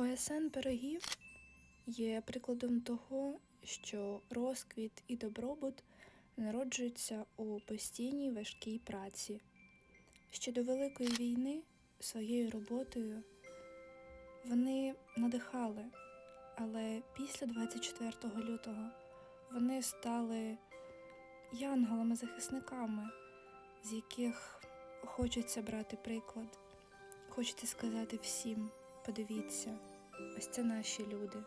ОСН пирогів є прикладом того, що розквіт і добробут народжуються у постійній важкій праці. Ще до Великої війни своєю роботою вони надихали, але після 24 лютого вони стали янголами-захисниками, з яких хочеться брати приклад. Хочеться сказати всім, подивіться, ось це наші люди.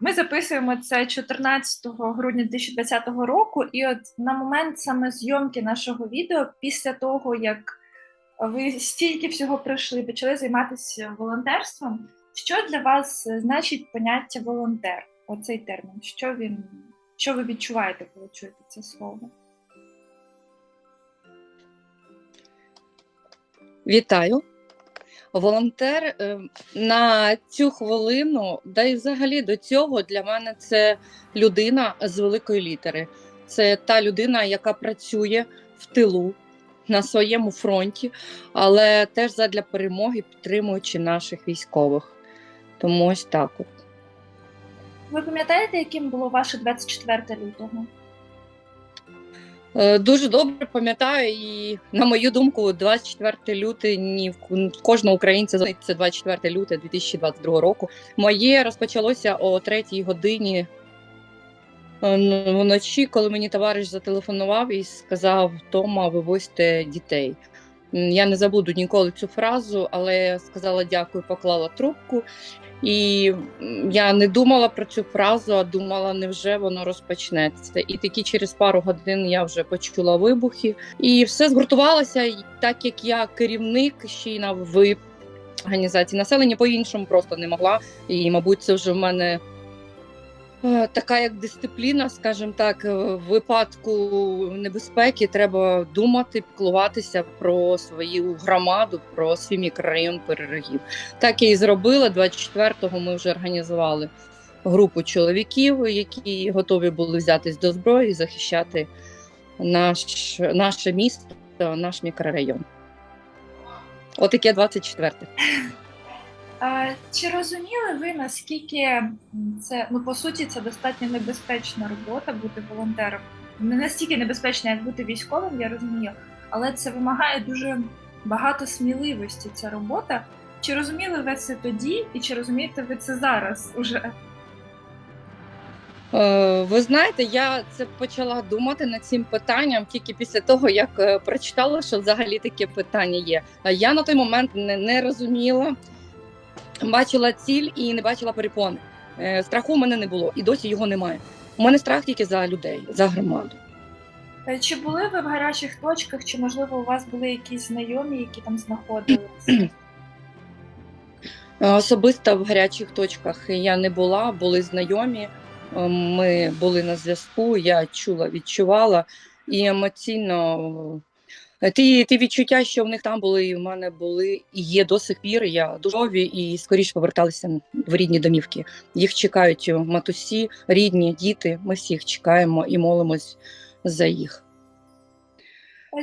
Ми записуємо це 14 грудня 2020 року, і от на момент саме зйомки нашого відео, після того як ви стільки всього пройшли, почали займатися волонтерством. Що для вас значить поняття волонтер? Оцей термін? Що він, що ви відчуваєте, коли чуєте це слово? Вітаю. Волонтер е, на цю хвилину, да і взагалі до цього для мене це людина з великої літери. Це та людина, яка працює в тилу на своєму фронті, але теж задля перемоги, підтримуючи наших військових. Тому ось так. От. Ви пам'ятаєте, яким було ваше 24 лютого? Е, Дуже добре пам'ятаю, і на мою думку, 24 лютий ні в кожного українця це 24 люте 2022 року. Моє розпочалося о 3 годині е, вночі, коли мені товариш зателефонував і сказав: Тома, вивозьте дітей. Я не забуду ніколи цю фразу, але сказала дякую, поклала трубку. І я не думала про цю фразу, а думала, невже воно розпочнеться. І такі через пару годин я вже почула вибухи, і все згуртувалося. Так як я керівник ще й на в організації населення, по-іншому просто не могла. І, мабуть, це вже в мене. Е, Така як дисципліна, скажімо так, е, в випадку небезпеки треба думати, піклуватися про свою громаду, про свій мікрорайон перерогів. Так я і зробила. 24-го ми вже організували групу чоловіків, які готові були взятись до зброї і захищати наш, наше місто, наш мікрорайон. Отаке 24 А, чи розуміли ви, наскільки це, ну по суті, це достатньо небезпечна робота бути волонтером? Не настільки небезпечна, як бути військовим, я розумію, але це вимагає дуже багато сміливості. Ця робота. Чи розуміли ви це тоді, і чи розумієте ви це зараз уже? Е, Ви знаєте, я це почала думати над цим питанням тільки після того, як е, прочитала, що взагалі таке питання є. Е, Я на той момент не, не розуміла, бачила ціль і не бачила перепони. Е, Страху в мене не було, і досі його немає. У мене страх тільки за людей, за громаду. Е, Чи були ви в гарячих точках, чи можливо у вас були якісь знайомі, які там знаходилися? Е, Особисто в гарячих точках я не була, були знайомі. Ми були на зв'язку. Я чула, відчувала і емоційно. Е, Ті, ті відчуття, що в них там були, і в мене були, і є до сих пір. Я дужові і скоріше поверталися в рідні домівки. Їх чекають матусі, рідні, діти. Ми всіх чекаємо і молимось за їх.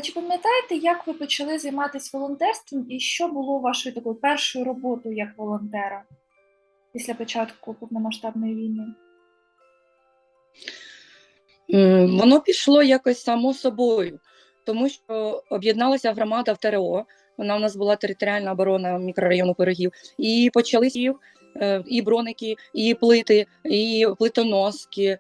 Чи пам'ятаєте, як ви почали займатися волонтерством і що було вашою такою першою роботою як волонтера після початку повномасштабної війни? Воно пішло якось само собою, тому що об'єдналася громада в ТРО. Вона у нас була територіальна оборона мікрорайону пирогів, і почалися е, і броники, і плити, і плитоноски.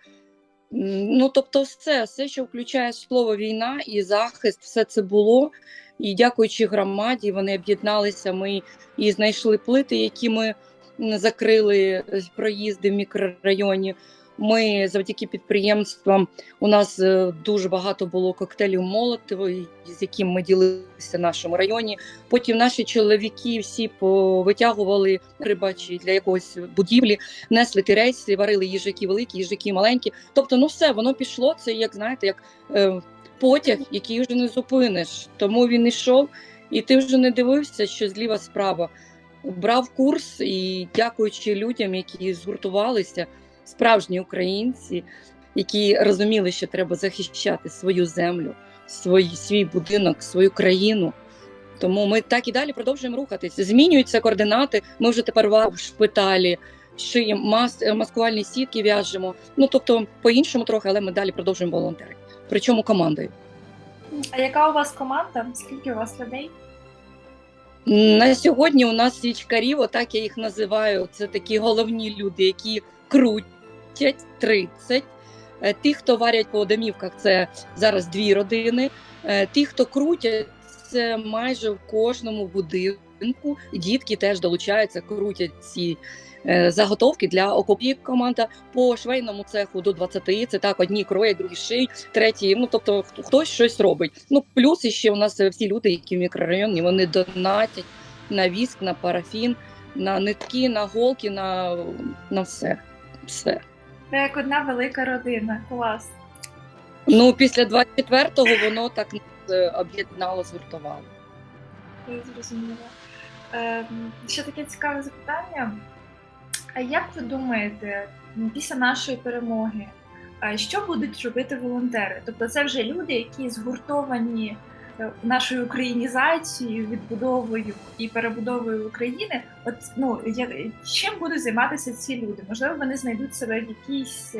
Ну, тобто, все, все, що включає слово війна і захист, все це було. І дякуючи громаді, вони об'єдналися. Ми і знайшли плити, які ми закрили е, проїзди в мікрорайоні. Ми завдяки підприємствам у нас е, дуже багато було коктейлів Молотова, і- з яким ми ділилися в нашому районі. Потім наші чоловіки всі повитягували рибачі для якогось будівлі, несли ті варили їжаки великі, їжаки маленькі. Тобто, ну все, воно пішло. Це як знаєте, як е, потяг, який вже не зупиниш. Тому він йшов, і ти вже не дивився, що зліва справа. Брав курс і дякуючи людям, які згуртувалися, справжні українці, які розуміли, що треба захищати свою землю, свій, свій будинок, свою країну. Тому ми так і далі продовжуємо рухатись. Змінюються координати. Ми вже тепер в шпиталі, шиємо мас, маскувальні сітки, в'яжемо. Ну тобто по-іншому трохи, але ми далі продовжуємо волонтерити. Причому командою. А яка у вас команда? Скільки у вас людей? На сьогодні у нас свічкарів, отак я їх називаю. Це такі головні люди, які крутять 30. Е, Ті, хто варять по домівках, це зараз дві родини. Е, Ті, хто крутять, це майже в кожному будинку. Дітки теж долучаються, крутять ці е, заготовки для окопів. Команда по швейному цеху до 20. Це так, одні кроять, другі шиють, треті. Ну тобто хтось щось робить. Ну плюс іще у нас всі люди, які в мікрорайоні, вони донатять на віск, на парафін, на нитки, на голки, на, на все. все. Це як одна велика родина. Клас. Ну після 24-го воно так нас е, об'єднало, згуртувало. Я зрозуміла. Ем, ще таке цікаве запитання. А як ви думаєте, після нашої перемоги, що будуть робити волонтери? Тобто це вже люди, які згуртовані е, нашою українізацією, відбудовою і перебудовою України. От ну я, чим будуть займатися ці люди? Можливо, вони знайдуть себе в якійсь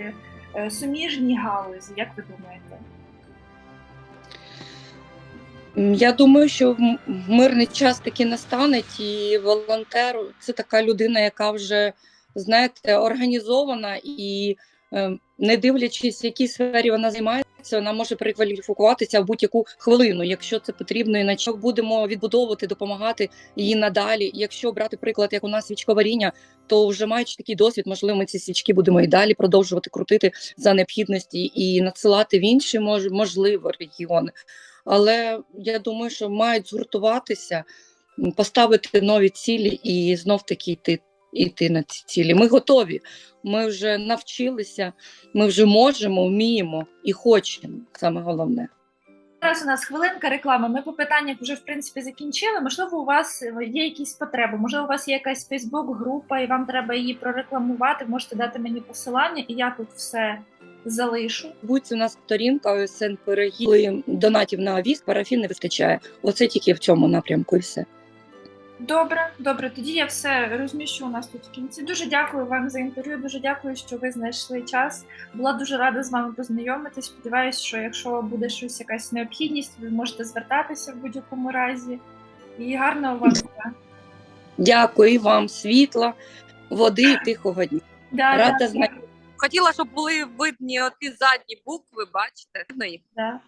е, суміжній галузі. Як ви думаєте? Я думаю, що мирний час таки настане, і волонтер це така людина, яка вже знаєте, організована і е, не дивлячись, в якій сфері вона займається, вона може перекваліфікуватися в будь-яку хвилину, якщо це потрібно, іначе будемо відбудовувати, допомагати їй надалі. Якщо брати приклад, як у нас свічковаріння, то вже маючи такий досвід, можливо, ми ці свічки будемо і далі продовжувати крутити за необхідності і надсилати в інші мож, можливо регіони. Але я думаю, що мають згуртуватися, поставити нові цілі і знов таки йти, йти на ці цілі. Ми готові. Ми вже навчилися, ми вже можемо, вміємо і хочемо. Саме головне. Зараз у нас хвилинка реклами. Ми по питаннях вже в принципі закінчили. Можливо, у вас є якісь потреби. Можливо, у вас є якась Фейсбук-група, і вам треба її прорекламувати. Можете дати мені посилання, і я тут все залишу. Будь у нас сторінка ОСН Пирогі, коли донатів на віск, парафін не вистачає. Оце тільки в цьому напрямку і все. Добре, добре. Тоді я все розміщу у нас тут в кінці. Дуже дякую вам за інтерв'ю. Дуже дякую, що ви знайшли час. Була дуже рада з вами познайомитись. Сподіваюсь, що якщо буде щось, якась необхідність, ви можете звертатися в будь-якому разі. І гарного вам дня. Дякую і вам, світла, води і тихого дня. Да, Рада да, знайомитися. Хотіла, щоб були видні оті задні букви, бачите? Видно їх? да.